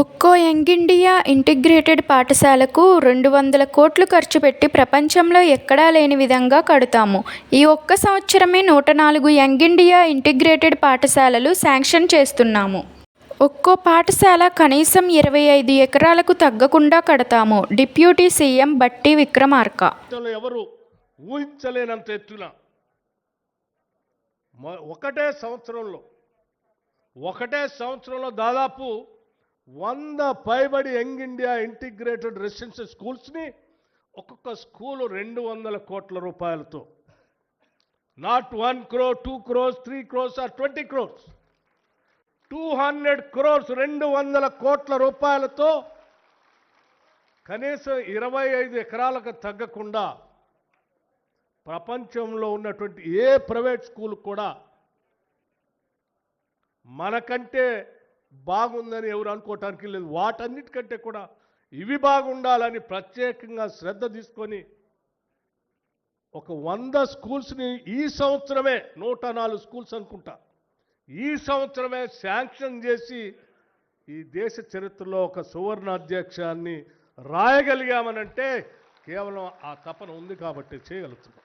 ఒక్కో young India integrated పాఠశాలకు రెండు వందల కోట్లు ఖర్చు పెట్టి ప్రపంచంలో ఎక్కడా లేని విధంగా కడతాము. ఈ ఒక్క సంవత్సరమే నూట నాలుగు యంగ్ ఇండియా ఇంటిగ్రేటెడ్ పాఠశాలలు శాంక్షన్ చేస్తున్నాము. ఒక్కో పాఠశాల కనీసం ఇరవై ఐదు ఎకరాలకు తగ్గకుండా కడతాము డిప్యూటీ సీఎం బట్టి విక్రమార్క. ఎవరు ఊహించలేనంత ఎత్తున ఒకటే సంవత్సరంలో ఒకటే సంవత్సరంలో దాదాపు వంద పైబడి యంగ్ ఇండియా ఇంటిగ్రేటెడ్ రెసిడెన్షియల్ స్కూల్స్ని ఒక్కొక్క స్కూలు రెండు వందల కోట్ల రూపాయలతో. Not one crore two crores three crores or twenty crores. Two hundred crores రెండు వందల కోట్ల రూపాయలతో కనీసం ఇరవై ఐదు ఎకరాలకు తగ్గకుండా ప్రపంచంలో ఉన్నటువంటి ఏ ప్రైవేట్ స్కూల్ కూడా మనకంటే బాగుందని ఎవరు అనుకోవటానికి లేదు. వాటన్నిటికంటే కూడా ఇవి బాగుండాలని ప్రత్యేకంగా శ్రద్ధ తీసుకొని ఒక వంద స్కూల్స్ని ఈ సంవత్సరమే నూట నాలుగు స్కూల్స్ అనుకుంటా ఈ సంవత్సరమే శాంక్షన్ చేసి ఈ దేశ చరిత్రలో ఒక సువర్ణ అధ్యక్షాన్ని రాయగలిగామనంటే కేవలం ఆ తపన ఉంది కాబట్టి చేయగలుగుతున్నాం.